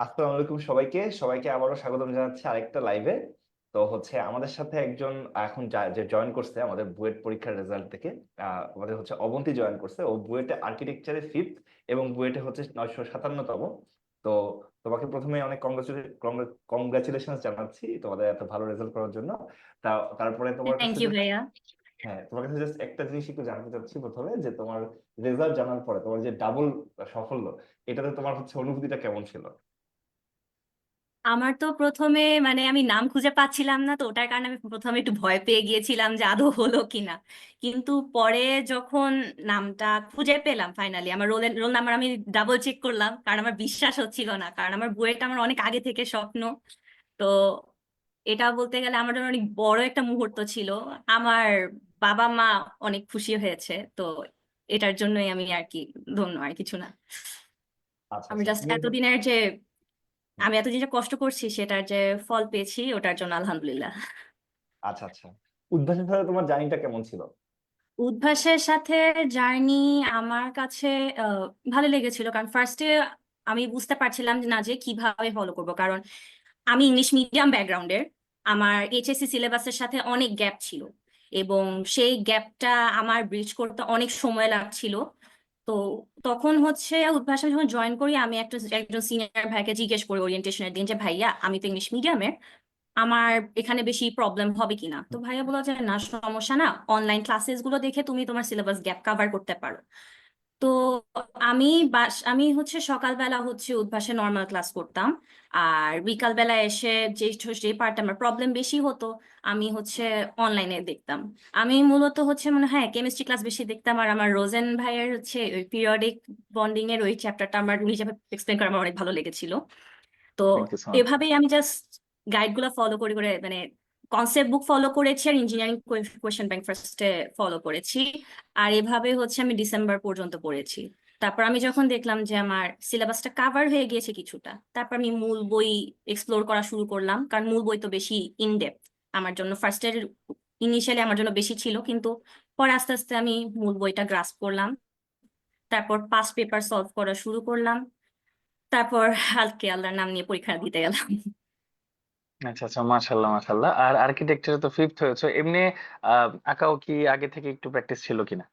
আসসালামু আলাইকুম সবাইকে। সবাইকে আবারও স্বাগতম জানাচ্ছি আরেকটা লাইভে। তো হচ্ছে আমাদের সাথে একজন এখন যে জয়েন করছে আমাদের বুয়েট পরীক্ষার রেজাল্ট থেকে আমাদের হচ্ছে অবন্তী জয়েন করছে। ও বুয়েটে আর্কিটেকচারে 5th এবং বুয়েটে হচ্ছে ৯৫৭ তম। তো তোমাকে প্রথমে অনেক কংগ্রাচুলে কংগ্রা কংগ্রাচুলেশনস জানাচ্ছি তোমাদের এত ভালো রেজাল্ট করার জন্য। তা তারপরে তোমার থ্যাংক ইউ ভাইয়া। হ্যাঁ, তোমার কাছে জাস্ট একটা জিনিস একটু জানতে চাচ্ছি ১ম এ যে তোমার রেজাল্ট জানার পরে তোমার যে ডাবল সাফল্য এটাতে তোমার হচ্ছে অনুভূতিটা কেমন ছিল? আমার তো প্রথমে মানে আমি নাম খুঁজে পাচ্ছিলাম না। তো ওটার কারণে আমি প্রথমে একটু ভয় পেয়ে গিয়েছিলাম যে আদৌ হলো কিনা। কিন্তু পরে যখন নামটা খুঁজে পেলাম ফাইনালি আমার রোল রোল নাম্বার আমি ডাবল চেক করলাম। কারণ আমার বিশ্বাস হচ্ছিল না। কারণ আমার বুয়েট আমার অনেক আগে থেকে স্বপ্ন। তো এটা বলতে গেলে আমার জন্য অনেক বড় একটা মুহূর্ত ছিল। আমার বাবা-মা অনেক খুশি হয়েছে। তো এটার জন্যই আমি আরকি ধন্য আর কিছু না। আচ্ছা, আমি আচ্ছা। জাস্ট এতদিনের যে। আমি এতদিন যে কষ্ট করছি সেটার যে ফল পেয়েছি ওটার জন্য আলহামদুলিল্লাহ। আচ্ছা, আচ্ছা। উদ্ভাসের সাথে তোমার জার্নিটা কেমন ছিল? উদ্ভাসের সাথে জার্নি আমার কাছে আ ভালো লেগেছিল। কারণ ফার্স্ট এ আমি বুঝতে পারছিলাম না যে কীভাবে ফলো করব। কারণ আমি ইংলিশ মিডিয়াম ব্যাকগ্রাউন্ডের। আমার এইচএসসি সিলেবাসের সাথে অনেক গ্যাপ ছিল। এবং সেই গ্যাপটা আমার ব্রিজ করতে অনেক সময় লাগছিল। তো তখন হচ্ছে উদ্ভাসা যখন জয়েন করি আমি একটা একজন সিনিয়র ভাইকে জিজ্ঞেস করি ওরিয়েন্টেশনের দিন যে, "ভাইয়া আমি তো ইংলিশ মিডিয়ামের। আমার এখানে বেশি প্রবলেম হবে কিনা?" তো ভাইয়া বলো যে, "না সমস্যা না। অনলাইন ক্লাসেসগুলো দেখে তুমি তোমার সিলেবাস গ্যাপ কাভার করতে পারো।" তো আমি বাস আমি হচ্ছে সকালবেলা হচ্ছে উদ্ভাসে নর্মাল ক্লাস করতাম। আর বিকালবেলা এসে যে যে পার্টটা আমার প্রবলেম বেশি হতো আমি হচ্ছে অনলাইনে দেখতাম। আমি মূলত হচ্ছে মনে হয় কেমিস্ট্রি ক্লাস বেশি দেখতাম। আর আমার রোজেন ভাইয়ের হচ্ছে ওই পিরিয়ডিক বন্ডিং এর ওই চ্যাপ্টারটা আমার উনি যেভাবে এক্সপ্লেইন করে আমার অনেক ভালো লেগেছিল। তো। এভাবেই আমি জাস্ট গাইডগুলা ফলো করে, করে মানে কনসেপ্ট বুক ফলো করেছি আর ইঞ্জিনিয়ারিং কোয়ে কোয়েশ্চেন ব্যাংক ফার্স্ট ফলো করেছি। আর এভাবে হচ্ছে আমি ডিসেম্বর পর্যন্ত পড়েছি। তারপর আমি যখন দেখলাম যে আমার সিলেবাসটা কাভার হয়ে গিয়েছে কিছুটা। তারপর আমি মূল বই এক্সপ্লোর করা শুরু করলাম। কারণ মূল বই তো বেশি ইন ডেপথ আমার জন্য ফার্স্ট এর ইনিশিয়ালি আমার জন্য বেশি ছিল। কিন্তু পরে আস্তে, আস্তে আমি মূল বইটা গ্রাস্প করলাম। তারপর পাস পেপার সলভ করা শুরু করলাম। তারপর আজকে আল্লাহর নাম নিয়ে পরীক্ষা দিতে গেলাম। আচ্ছা, আচ্ছা। মাশাআল্লাহ, মাশাআল্লাহ। আর আর্কিটেকচারে তো 5th হয়েছো। এমনি আঁকাও কি আগে থেকে একটু প্র্যাকটিস ছিল কিনা?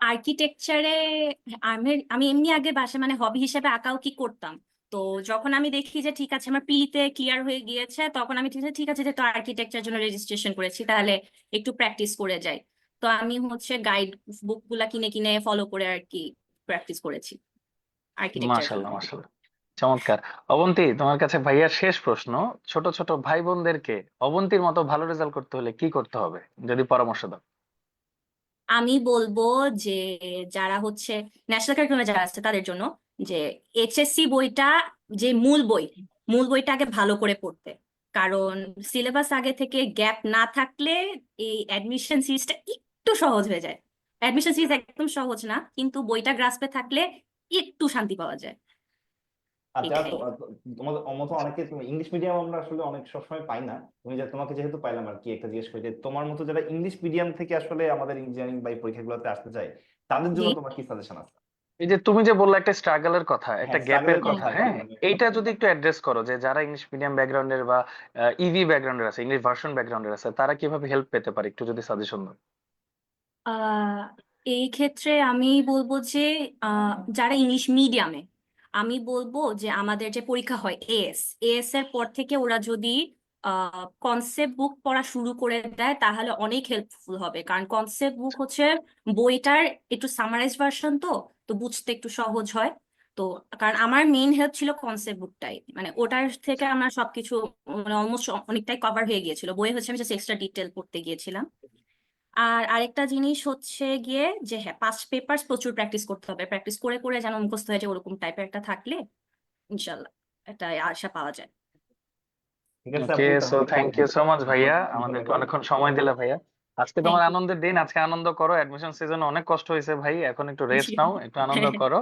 আর্কিটেকচারে আমি আমি এমনি আগে বাসায় মানে হবি হিসেবে আঁকাউকি করতাম। তো যখন আমি দেখি যে ঠিক আছে আমার প্রিলিতে ক্লিয়ার হয়ে গিয়েছে তখন আমি ঠিক আছে ঠিক আছে যেহেতু আর্কিটেকচার জন্য রেজিস্ট্রেশন করেছি তাহলে একটু প্র্যাকটিস করে যাই। তো আমি হচ্ছে গাইড বুকগুলা কিনে, কিনে ফলো করে আরকি প্র্যাকটিস করেছি। আর্কিটেকচার জন্য। মাশাআল্লাহ, মাশাআল্লাহ। চমৎকার। অবন্তী তোমার কাছে ভাইয়ার শেষ প্রশ্ন। ছোট, ছোট ভাই-বোনদেরকে অবন্তীর মতো ভালো রেজাল্ট করতে হলে কি করতে হবে? যদি পরামর্শ দাও। আমি বলব যে যারা হচ্ছে ন্যাশনাল কারিকুলামে যারা আছে তাদের জন্য যে এইচএসসি বইটা যে মূল বই, মূল বইটা আগে ভালো করে পড়তে। কারণ সিলেবাস আগে থেকে গ্যাপ না থাকলে এই অ্যাডমিশন সিরিজটা একটু সহজ হয়ে যায়। অ্যাডমিশন সিরিজ একদম সহজ না। কিন্তু বইটা গ্রাস্পে থাকলে একটু শান্তি পাওয়া যায়। আচ্ছা এটাই। তো আ তোমাদের মতো অনেকে ইংলিশ মিডিয়াম আমরা আসলে অনেক সবসময় পাই না। তুমি যে তোমাকে যেহেতু পাইলাম আরকি একটা জিজ্ঞেস করি তোমার মতো যারা ইংলিশ মিডিয়াম থেকে আসলে আমাদের ইঞ্জিনিয়ারিং বা এই পরীক্ষাগুলোতে আসতে চায় তাদের জন্য তোমার কি সাজেশন আছে? এই যে তুমি যে বললা একটা স্ট্রাগল এর কথা, একটা হ্যাঁ, গ্যাপের কথা, হ্যাঁ? মানে এইটা যদি একটু অ্যাড্রেস করো যে যারা ইংলিশ মিডিয়াম ব্যাকগ্রাউন্ডের বা ইভি ব্যাকগ্রাউন্ডের আছে, ইংলিশ ভার্সন ব্যাকগ্রাউন্ডের আছে তারা কীভাবে হেল্প পেতে পারে? একটু যদি সাজেশন দাও। এই ক্ষেত্রে আমি বলব যে যারা ইংলিশ মিডিয়ামে আমি বলব যে আমাদের যে পরীক্ষা হয় এএস, এএস এর পর থেকে ওরা যদি কনসেপ্ট বুক পড়া শুরু করে দেয় তাহলে অনেক হেল্পফুল হবে। কারণ কনসেপ্ট বুক হচ্ছে বইটার একটু সামারাইজ ভার্সন তো, তো বুঝতে একটু সহজ হয়। তো কারণ আমার মেইন হেল্প ছিল কনসেপ্ট বুকটাই। মানে ওটার থেকে আমার সবকিছু মানে অলমোস্ট অনেকটাই কভার হয়ে গিয়েছিল। বইয়ে হচ্ছে আমি জাস্ট এক্সট্রা ডিটেল পড়তে গিয়েছিলাম। আর আরেকটা জিনিস হচ্ছে গিয়ে যে হ্যাঁ, পাস্ট পেপার প্রচুর প্র্যাকটিস করতে হবে। প্র্যাকটিস করে, করে যেন মুখস্থ হয়ে যায় ওরকম টাইপের একটা থাকলে ইনশাআল্লাহ একটা আশা পাওয়া যায়। Okay, so thank you so much ভাইয়া। আমাদেরকে অনেকক্ষণ সময় দিলে ভাইয়া। আজকে তোমার আনন্দের দিন। আজকে আনন্দ করো। অ্যাডমিশন সিজনে অনেক কষ্ট হইছে ভাই। এখন একটু রেস্ট নাও, একটু আনন্দ করো।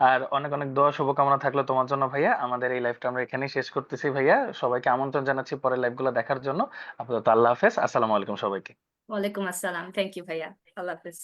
আর অনেক, অনেক দোয়া শুভকামনা থাকল তোমার জন্য ভাইয়া। আমাদের এই লাইভটা আমরা এখানেই শেষ করতেছি ভাইয়া। সবাইকে আমন্ত্রণ জানাচ্ছি পরের লাইভগুলো দেখার জন্য। আপাতত আল্লাহ হাফেজ। আসসালামু আলাইকুম সবাইকে। ওয়ালাইকুম আসসালাম। থ্যাংক ইউ ভাইয়া। আল্লাহ হাফেজ।